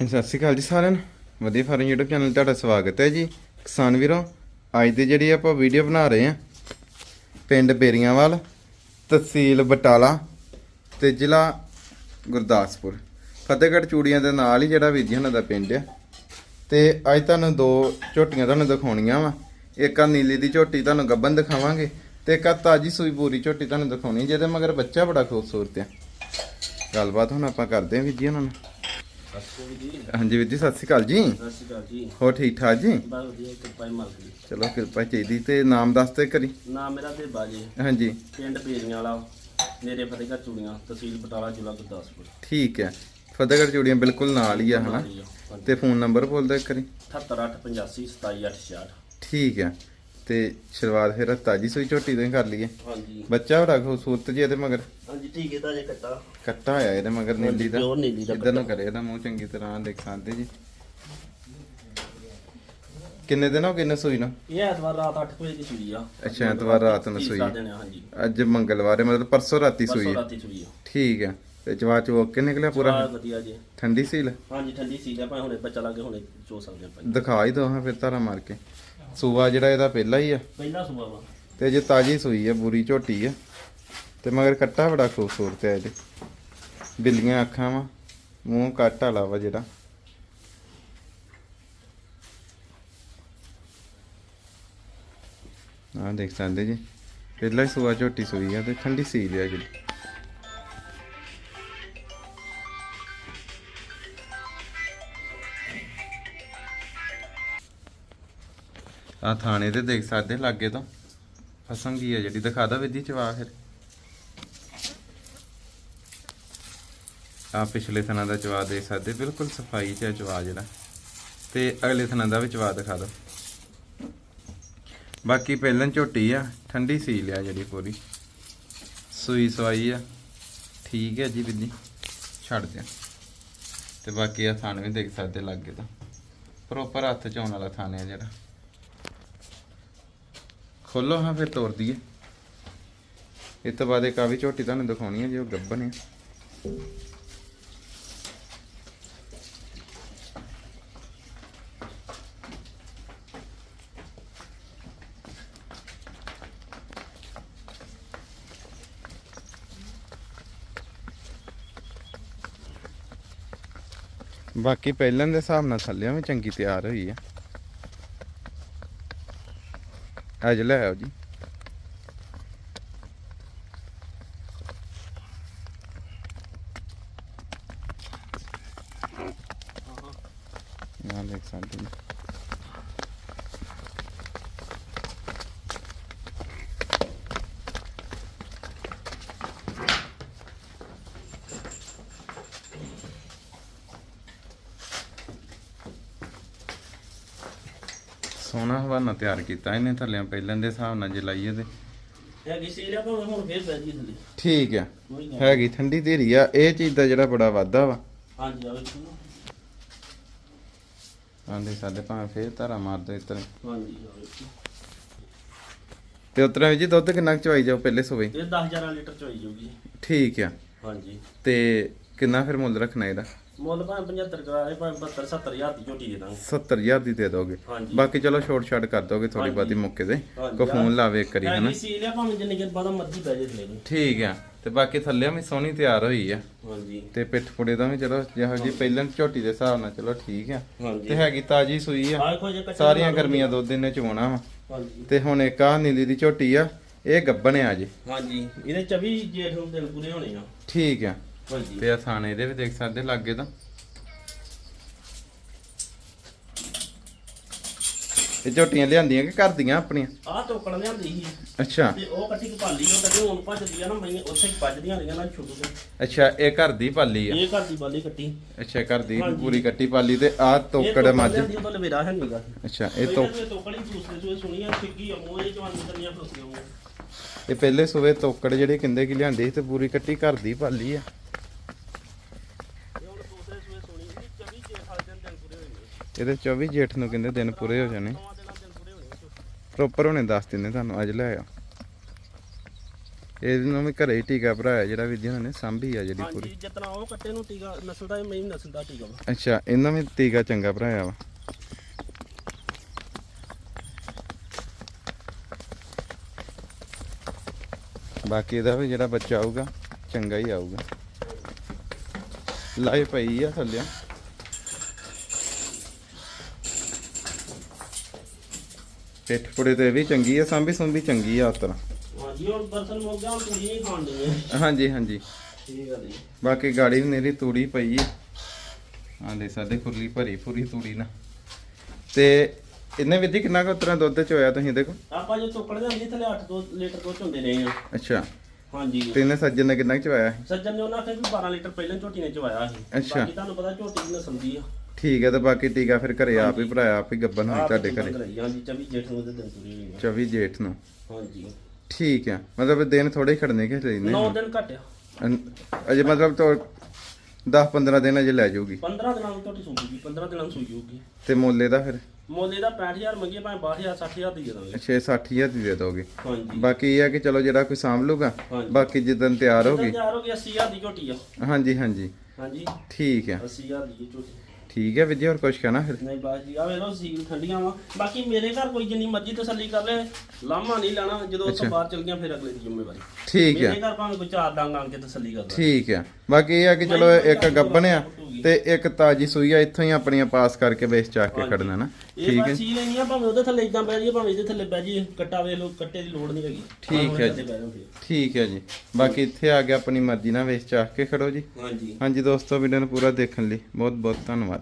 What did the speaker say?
ਹਾਂਜੀ, ਸਤਿ ਸ਼੍ਰੀ ਅਕਾਲ ਜੀ ਸਾਰਿਆਂ ਨੂੰ। ਵਧੀਆ ਫਾਰਮ YouTube ਚੈਨਲ ਤੁਹਾਡਾ ਸਵਾਗਤ ਹੈ ਜੀ। ਕਿਸਾਨ ਵੀਰੋ ਅੱਜ ਦੀ ਜਿਹੜੀ ਆਪਾਂ ਵੀਡੀਓ ਬਣਾ ਰਹੇ ਹਾਂ ਪਿੰਡ ਬੇਰੀਆਂਵਾਲ ਤਹਿਸੀਲ ਬਟਾਲਾ ਤੇ ਜ਼ਿਲ੍ਹਾ ਗੁਰਦਾਸਪੁਰ। ਫਤਿਹਗੜ੍ਹ ਚੂੜੀਆਂ ਦੇ ਨਾਲ ਹੀ ਜਿਹੜਾ ਵੀਰ ਜੀ ਉਹਨਾਂ ਦਾ ਪਿੰਡ ਆ। ਤੇ ਅੱਜ ਤੁਹਾਨੂੰ ਦੋ ਝੋਟੀਆਂ ਤੁਹਾਨੂੰ ਦਿਖਾਉਣੀਆਂ ਵਾ। ਇੱਕ ਆ ਨੀਲੀ ਦੀ ਝੋਟੀ ਤੁਹਾਨੂੰ ਗੱਬਨ ਦਿਖਾਵਾਂਗੇ ਤੇ ਇੱਕ ਆ ਤਾਜੀ ਸੂਈ ਪੂਰੀ ਝੋਟੀ ਤੁਹਾਨੂੰ ਦਿਖਾਉਣੀ ਜਿਹਦੇ ਮਗਰ ਬੱਚਾ ਬੜਾ ਖੂਬਸੂਰਤ ਆ। ਗੱਲਬਾਤ ਹੁਣ ਆਪਾਂ ਕਰਦੇ ਹਾਂ ਵੀਰ ਜੀ ਉਹਨਾਂ ਨਾਲ। ਹਾਂਜੀ ਵੀਰ ਜੀ ਸਤਿ ਸ਼੍ਰੀ ਅਕਾਲ ਜੀ। ਸਤਿ ਸ਼੍ਰੀ ਅਕਾਲ ਜੀ। ਹੋਰ ਠੀਕ ਠਾਕ ਜੀ? ਵਧੀਆ ਕਿਰਪਾ ਹੀ ਮਾਲਕ ਦੀ। ਚਲੋ ਕਿਰਪਾ ਚਾਹੀਦੀ ਤੇ ਨਾਮ ਦੱਸ ਤੇ ਕਰੀ ਨਾਮ ਮੇਰਾ ਤੇ ਬਾਜੇ ਹਾਂਜੀ। ਪਿੰਡ ਪੀਰੀਆਂ ਵਾਲਾ ਨੇੜੇ ਫਤਿਹਗੜ੍ਹ ਚੂੜੀਆਂ ਤਹਿਸੀਲ ਬਟਾਲਾ ਜ਼ਿਲ੍ਹਾ ਗੁਰਦਾਸਪੁਰ। ਠੀਕ ਹੈ। ਫਤਿਹਗੜ੍ਹ ਚੂੜੀਆਂ ਬਿਲਕੁਲ ਨਾਲ ਹੀ ਆ ਹਨਾ? ਤੇ ਫੋਨ ਨੰਬਰ ਬੋਲ ਦੇ ਕਰੀ 78885 27866 ਠੀਕ ਹੈ। ਤੇ ਸ਼ੁਰੂਆਤ ਫਿਰ ਤਾਜੀ ਸੂਈ ਝੋਟੀ ਤੋਂ ਹੀ ਕਰ ਲਈਏ। ਹਾਂਜੀ। ਬੱਚਾ ਬੜਾ ਖੂਬਸੂਰਤ ਜੀ ਇਹਦੇ ਮਗਰ। ਹਾਂਜੀ ਠੀਕ ਹੈ ਤਾਂ ਜੇ ਕੱਟਾ। ਕੱਟਾ ਹੋਇਆ ਇਹਦੇ ਮਗਰ ਨੀਲੀ ਦਾ। ਪਿਓਰ ਨੀਲੀ ਦਾ ਇਧਰ ਨੂੰ ਕਰੇ ਇਹਦਾ ਮੂੰਹ ਚੰਗੀ ਤਰ੍ਹਾਂ ਦੇਖ ਸਕਦੇ ਜੀ। ਕਿੰਨੇ ਦਿਨ ਹੋ ਗਏ ਨੇ ਸੂਈ ਨੂੰ? ਇਹ ਐਤਵਾਰ ਰਾਤ 8 ਵਜੇ ਦੀ ਸੂਈ ਆ। ਅੱਛਾ, ਐਤਵਾਰ ਰਾਤ ਨੂੰ ਸੂਈ। ਹਾਂਜੀ। ਅੱਜ ਮੰਗਲਵਾਰ ਹੈ ਮਤਲਬ ਪਰਸੋਂ ਰਾਤੀ ਸੂਈ ਪਰਸੋਂ ਹੈ। ਰਾਤੀ ਸੂਈ ਆ। ਠੀਕ ਹੈ। ਤੇ ਜਵਾ ਚੋ ਕੇ ਨਿਕਲਿਆ ਪੂਰਾ? ਵਧੀਆ ਜੀ। ਠੰਡੀ ਸੀਲ? ਹਾਂਜੀ ਠੰਡੀ ਸੀ ਆ ਭਾਵੇਂ ਹੁਣੇ ਬੱਚਾ ਲਾ ਕੇ ਹੁਣੇ ਚੋ ਸਕਦੇ ਆਪਾਂ ਜੀ। ਦਿਖਾ ਹੀ ਦੋ ਹਾਂ ਫਿਰ ਧਾਰਾ ਮਾਰ ਕੇ। ਸੂਆ ਜਿਹੜਾ ਇਹਦਾ ਪਹਿਲਾ ਹੀ ਆ? ਪਹਿਲਾ ਸੂਆ ਵਾ। ਤੇ ਜੇ ਤਾਜੀ ਸੂਈ ਆ ਬੁਰੀ ਝੋਟੀ ਆ। ਤੇ ਮਗਰ ਕੱਟਾ ਬੜਾ ਖੂਬਸੂਰਤ ਹੈ ਇਹਦੇ ਬਿੱਲੀਆਂ ਅੱਖਾਂ ਵਾ ਮੂੰਹ ਕੱਟ ਵਾਲਾ ਵਾ ਜਿਹੜਾ। ਆਹ ਦੇਖ ਸਕਦੇ ਜੀ ਪਹਿਲਾ ਹੀ ਸੂਆ ਝੋਟੀ ਸੂਈ ਆ ਤੇ ਠੰਡੀ ਸੀਲ ਆ ਜਿਹੜੀ। ਆ ਥਾਣੇ ਤੇ ਦੇਖ ਸਕਦੇ ਲਾਗੇ ਤੋਂ। ਫਸਮ ਕੀ ਆ ਜਿਹੜੀ, ਦਿਖਾ ਦਾ ਵਿਧੀ ਚਵਾ ਫਿਰ। ਆ ਪਿਛਲੇ ਥਣਾ ਦਾ ਚਵਾ ਦੇਖ ਸਕਦੇ, ਬਿਲਕੁਲ ਸਫ਼ਾਈ ਚ ਆ ਚਵਾ ਜਿਹੜਾ। ਤੇ ਅਗਲੇ ਥਣਾ ਦਾ ਵੀ ਚਵਾ ਦਿਖਾ ਦੋ। ਬਾਕੀ ਪਹਿਲਾਂ ਝੋਟੀ ਆ, ਠੰਡੀ ਸੀ ਲਿਆ ਜਿਹੜੀ ਪੂਰੀ। ਸੂਈ ਸਵਾਈ ਆ। ਠੀਕ ਹੈ ਜੀ ਬਿੱਲੀ ਛੱਡ ਦਿਆਂ ਤੇ ਬਾਕੀ ਆ ਥਾਣ ਵੀ ਦੇਖ ਸਕਦੇ ਲਾਗੇ ਤੋਂ। ਪ੍ਰੋਪਰ ਹੱਥ ਚ ਆਉਣ ਵਾਲਾ ਥਾਣੇ ਆ ਜਿਹੜਾ। ਖੋਲੋ ਹਾਂ ਫਿਰ ਤੋੜ ਦਈਏ। ਇਹ ਤੋਂ ਬਾਅਦ ਇੱਕ ਆ ਵੀ ਝੋਟੀ ਤੁਹਾਨੂੰ ਦਿਖਾਉਣੀ ਹੈ ਜੇ ਉਹ ਗੱਬਨ ਹੈ ਬਾਕੀ ਪਹਿਲਾਂ ਦੇ ਹਿਸਾਬ ਨਾਲ ਥੱਲਿਆਂ ਵੀ ਚੰਗੀ ਤਿਆਰ ਹੋਈ ਹੈ ਅੱਜ ਲੈ ਆਓ ਜੀ। ਆ ਦੇਖ ਸਕਦੇ ਜੀ ਸੋਹਣਾ ਹਵਾਨਾ ਤਿਆਰ ਕੀਤਾ ਇਹਨੇ ਥੱਲਿਆਂ ਪਹਿਲਾਂ ਦੇ ਹਿਸਾਬ ਨਾਲ ਜੇ ਲਾਈਏ ਤੇ। ਇਹ ਕੀ ਸੀ ਲਿਆ ਭਾਵੇਂ ਹੁਣ ਫੇਰ ਪੈ ਜੀ ਥੱਲੇ। ਠੀਕ ਆ। ਕੋਈ ਨਾ। ਹੈਗੀ ਠੰਡੀ ਧੀਰੀ ਆ ਇਹ ਚੀਜ਼ ਦਾ ਜਿਹੜਾ ਬੜਾ ਵਾਧਾ ਵਾ। ਹਾਂਜੀ। ਆਂਦੇ ਸਾਡੇ ਭਾਵੇਂ ਫੇਰ ਧਾਰਾ ਮਾਰ ਦੋ ਇਤਰ। ਹਾਂਜੀ। ਤੇ ਉਤਰਾ ਜੀ ਦੁੱਧ ਕਿੰਨਾ ਕੁ ਚਵਾਈ ਜਾਓ ਪਹਿਲੇ ਸੋਵੇ? ਇਹ 10000 ਲੀਟਰ ਚ ਹੋਈ ਜਾਊਗੀ। ਠੀਕ ਆ। ਹਾਂਜੀ। ਤੇ ਕਿੰਨਾ ਫਿਰ ਮੁੱਲ ਰੱਖਣਾ ਇਹਦਾ? ਮੁੱਲ ਭਾਵੇਂ 75 ਕਰਾ ਰਹੇ ਭਾਵੇਂ 72 70000 ਦੀ ਝੋਟੀ ਦੇ ਦਾਂਗੇ। 70000 ਦੀ ਦੇ ਦੋਗੇ। ਹਾਂਜੀ। ਬਾਕੀ ਚਲੋ ਛੋਟ ਛਾਟ ਕਰ ਦੋਗੇ ਥੋੜੀ ਹਾਂਜੀ। ਬਾਤੀ ਮੌਕੇ ਤੇ। ਹਾਂਜੀ, ਕੋ ਫੋਨ ਲਾਵੇ ਇੱਕ ਕਰੀ ਹਨਾ? ਹੈਗੀ ਸੀ ਲਿਆ ਭਾਵੇਂ ਜਿੰਨੇ ਚਿਰ ਬਾਅਦ ਮਰਜ਼ੀ ਪੈ ਜੇ ਥੱਲੇ ਨੂੰ। ਠੀਕ ਆ। ਤੇ ਬਾਕੀ ਥੱਲੇ ਵੀ ਸੋਹਣੀ ਤਿਆਰ ਹੋਈ ਆ। ਹਾਂਜੀ। ਤੇ ਪਿੱਠ ਪੁੜੇ ਦਾ ਵੀ ਚਲੋ ਜਿਹੋ ਜੀ ਪਹਿਲਾਂ ਝੋਟੀ ਦੇ ਹਿਸਾਬ ਨਾਲ ਚਲੋ ਠੀਕ ਆ। ਹਾਂਜੀ। ਤੇ ਹੈਗੀ ਤਾਜੀ ਸੂਈ ਆ। ਜੇ ਸਾਰੀਆਂ ਗਰਮੀਆਂ ਦੁੱਧ ਇਹਨੇ ਚੋਣਾ ਵਾ। ਹਾਂਜੀ। ਤੇ ਹੁਣ ਇੱਕ ਆ ਨੀਲੀ ਦੀ ਝੋਟੀ ਆ ਇਹ ਗੱਬਣ ਆ ਜੀ। ਹਾਂਜੀ। ਇਹਦੇ 24 ਜੇਠ ਨੂੰ ਦਿਨ ਪੂਰੇ ਹੋਣੇ ਆ। ਠੀਕ ਆ। ਹਾਂਜੀ ਤੇ ਆ ਥਾਣੇ ਇਹਦੇ ਵੀ ਦੇਖ ਸਕਦੇ ਲਾਗੇ ਤਾਂ। ਇਹ ਝੋਟੀਆਂ ਲਿਆਂਦੀਆਂ ਕਿ ਘਰ ਦੀਆਂ ਆਪਣੀਆਂ? ਆਹ ਟੋਕਣ ਲਿਆਂਦੀ ਸੀ। ਅੱਛਾ। ਤੇ ਉਹ ਕੱਟੀ ਕਪਾਲੀ ਉਹ ਕੱਟੀ ਹੁਣ ਭੱਜਦੀ ਆ ਨਾ ਮੈਂ ਉੱਥੇ ਹੀ ਵੱਜਦੀਆਂ ਰਹੀਆਂ ਨਾ ਛੁੱਟੂ ਤੇ ਅੱਛਾ ਇਹ ਘਰ ਦੀ ਪਾਲੀ ਆ? ਇਹ ਘਰ ਦੀ ਬਾਲੀ ਕੱਟੀ। ਅੱਛਾ ਘਰ ਦੀ ਹਾਂਜੀ। ਪੂਰੀ ਕੱਟੀ ਪਾਲੀ ਤੇ ਆ ਇਹ ਤੋਕੜ ਟੋਕਣ ਮੱਝ। ਲਿਆਂਦੀ ਉਹਦਾ ਲਵੇਰਾ ਹੈ ਨਹੀਂਗਾ ਅੱਛਾ ਇਹ ਤੋਂ ਟੋਕੜੀ ਦੂਸਰੇ ਸੂਏ ਸੁਣੀਆਂ ਸਿੱਗੀ ਆ ਮੂੰਹ ਇਹ ਜਵਾਨੀ ਕੰਨੀਆਂ ਫਸਦੀਆਂ ਮੂੰਹ ਇਹ ਪਹਿਲੇ ਸੂਵੇ ਤੋਕੜ ਜਿਹੜੇ ਕਿੰਦੇ ਕੀ ਲਿਆਂਦੇ ਸੀ ਤੇ ਪੂਰੀ ਕੱਟੀ ਘਰ ਦੀ ਪਾਲੀ ਆ ਇਹ ਹੁਣ ਦੂਸਰੇ ਸੂਏ ਸੁਣੀ ਇਹਦੀ 24 ਜੇਠ ਵਾਲੇ ਦਿਨ ਦਿਨ ਪੂਰੇ ਹੋਏ ਨੇ ਇਹਦੇ 24 ਜੇਠ ਨੂੰ ਕਹਿੰਦੇ ਦਿਨ ਪੂਰੇ ਹੋ ਜਾਣੇ। ਪ੍ਰੋਪਰ ਹੁਣੇ ਦੱਸ ਦਿੰਦੇ ਤੁਹਾਨੂੰ ਅੱਜ ਲੈ ਆ ਇਹਨੂੰ ਵੀ ਘਰੇ ਹੀ ਟੀਕਾ ਭਰਾਇਆ ਜਿਹੜਾ ਜੀ ਉਹਨਾਂ ਨੇ ਸਾਂਭੀ ਆ ਜਿਹੜੀ ਪੂਰੀ। ਹਾਂਜੀ ਜਿਤਨਾ ਉਹ ਕੱਟੇ ਨੂੰ ਟੀਕਾ ਨਸਲ ਦਾ ਇਹ ਮੇਨ ਨਸਲ ਦਾ ਟੀਕਾ ਵਾ। ਅੱਛਾ ਇਹਨਾਂ ਵੀ ਟੀਕਾ ਚੰਗਾ ਭਰਾਇਆ ਵਾ। ਬਾਕੀ ਇਹਦਾ ਵੀ ਜਿਹੜਾ ਬੱਚਾ ਆਊਗਾ ਚੰਗਾ ਹੀ ਆਊਗਾ। ਲਾਏ ਪਈ ਆ ਥੱਲੇ ਪਿੱਠ ਪੁੜੇ ਤੇ ਵੀ ਚੰਗੀ ਆ ਸਾਂਭੀ ਸੁੰਭੀ ਚੰਗੀ ਆ ਉਤਰ ਹਾਂਜੀ ਹੁਣ ਦਰਸ਼ਨ ਮੁੱਕ ਗਿਆ ਹੁਣ ਤੁਸੀਂ ਨਹੀਂ ਖਾਣ ਦੇ ਹਾਂਜੀ ਹਾਂਜੀ। ਠੀਕ ਆ ਜੀ। ਬਾਕੀ ਗਾੜੀ ਵੀ ਮੇਰੀ ਤੂੜੀ ਪਈ ਹੈ ਹਾਂ ਦੇ ਸਾਡੇ ਖੁਰਲੀ ਭਰੀ ਪੂਰੀ ਤੂੜੀ ਨਾ ਤੇ ਇਹਨੇ ਵਿੱਚ ਕਿੰਨਾ ਕੁ ਤਰ੍ਹਾਂ ਦੁੱਧ ਚ ਹੋਇਆ ਤੁਸੀਂ ਦੇਖੋ? ਆਪਾਂ ਜੇ ਚੋਕੜ ਜਾਂਦੀ ਥੱਲੇ 8 ਦੋ ਲੀਟਰ ਦੁੱਧ ਹੁੰਦੇ ਰਹੇ ਆ ਅੱਛਾ। ਹਾਂਜੀ। ਤੇ ਇਹਨੇ ਸੱਜਣ ਨੇ ਕਿੰਨਾ ਕੁ ਚ ਹੋਇਆ ਸੱਜਣ ਨੇ ਉਹਨਾਂ ਆਖਿਆ ਵੀ 12 ਲੀਟਰ ਪਹਿਲਾਂ ਝੋਟੀ ਨੇ ਚਵਾਇਆ ਸੀ। ਅੱਛਾ। ਬਾਕੀ ਤੁਹਾਨੂੰ ਪਤਾ ਝੋਟੀ ਦੀ ਨਸਲ ਦੀ ਆ। ਠੀਕ ਹੈ ਤੇ ਬਾਕੀ ਟੀਕਾ ਫਿਰ ਘਰੇ ਆਪ ਹੀ ਭਰਾਇਆ ਆਪ ਹੀ ਗੱਬਨ ਹੋਈ ਤੁਹਾਡੇ ਘਰੇ। ਹਾਂਜੀ 24 ਜੇਠ ਨੂੰ ਉਹਦੇ ਦਿਨ ਤੁਰੀ ਹੋਈ ਆ। 24 ਜੇਠ ਨੂੰ? ਹਾਂਜੀ। ਠੀਕ ਹੈ ਮਤਲਬ ਦਿਨ ਥੋੜੇ ਖੜਨੇ ਕਿ ਲੈਨੇ 9 ਦਿਨ ਘਟਿਆ ਅਜੇ ਮਤਲਬ ਤੋਂ 10 15 ਦਿਨ ਅਜੇ ਲੈ ਜਾਊਗੀ? 15 ਦਿਨਾਂ ਨੂੰ ਝੋਟੀ ਸੂਗੀ 15 ਦਿਨਾਂ ਨੂੰ ਸੂਈ ਹੋਊਗੀ ਤੇ ਮੁੱਲੇ ਦਾ ਫਿਰ? ਮੁੱਲ ਇਹਦਾ 65000 ਮੰਗੀਏ ਭਾਵੇਂ 62000 60000 ਦੀ ਦੇ ਦਾਂਗੇ। 6 60000 ਦੀ ਦੇ ਦੋਗੇ। ਹਾਂਜੀ। ਬਾਕੀ ਇਹ ਹੈ ਕਿ ਚਲੋ ਜਿਹੜਾ ਕੋਈ ਸਾਂਭ ਲੂਗਾ ਹਾਂਜੀ। ਬਾਕੀ ਜਿੱਦਨ ਤਿਆਰ ਹੋ ਗਈ। ਤਿਆਰ ਹੋ ਗਈ 80000 ਦੀ ਝੋਟੀ ਆ। ਹਾਂਜੀ ਹਾਂਜੀ। ਹਾਂਜੀ। ਠੀਕ ਹੈ। 80000 ਦੀ ਇਹ ਝੋਟੀ। ਠੀਕ ਹੈ ਵੀਰ ਜੀ ਹੋਰ ਕੁਝ ਕਹਿਣਾ ਫਿਰ? ਨਹੀਂ ਬਾਸ ਜੀ ਆ ਵੇਖੋ ਸੀਲ ਠੰਡੀਆਂ ਵਾ। ਬਾਕੀ ਮੇਰੇ ਘਰ ਕੋਈ ਜਿੰਨੀ ਮਰਜ਼ੀ ਤਸੱਲੀ ਕਰ ਲੈ ਲਾਮਾ ਨਹੀਂ ਲੈਣਾ ਜਦੋਂ ਅੱਛਾ। ਬਾਹਰ ਚਲ ਗਿਆ ਫਿਰ ਅਗਲੇ ਦੀ ਜ਼ਿੰਮੇਵਾਰੀ। ਠੀਕ ਮੇਰੇ ਹੈ ਘਰ ਭਾਵੇਂ ਕੋਈ ਚਾਰ ਡੰਗ ਆਣ ਕੇ ਤਸੱਲੀ ਕਰਦਾ। ਠੀਕ ਹੈ। ਬਾਕੀ ਇਹ ਹੈ ਕਿ ਚਲੋ ਇੱਕ ਗੱਬਣ ਆ ਤੇ ਇੱਕ ਤਾਜੀ ਸੂਈ ਆ ਇੱਥੋਂ ਹੀ ਆਪਣੀਆਂ ਪਾਸ ਕਰਕੇ ਵੇਚ ਚਾਕ ਕੇ। ਖੜਨਾ ਨਾ। ਠੀਕ ਹੈ। ਸੀ ਲੈਣੀ ਆ ਭਾਵੇਂ ਉਹਦੇ ਥੱਲੇ ਇਦਾਂ ਬਹਿ ਭਾਵੇਂ ਇਹਦੇ ਥੱਲੇ ਬਹਿ ਕੱਟਾ ਵੇਖ ਲਓ ਕੱਟੇ ਦੀ ਲੋੜ ਨਹੀਂ ਹੈਗੀ। ਠੀਕ ਹੈ ਜੀ। ਠੀਕ ਹੈ ਜੀ। ਬਾਕੀ ਇੱਥੇ ਆ ਕੇ ਆਪਣੀ ਮਰਜ਼ੀ ਨਾਲ ਵੇਚ ਚਾਕ ਕੇ ਖੜੋ ਜੀ। ਹਾਂਜੀ। ਹਾਂਜੀ ਦੋਸਤੋ ਵੀਡੀਓ ਨੂੰ ਪੂਰਾ ਦੇਖਣ ਲਈ ਬਹੁਤ ਬਹੁਤ ਧੰਨਵਾਦ।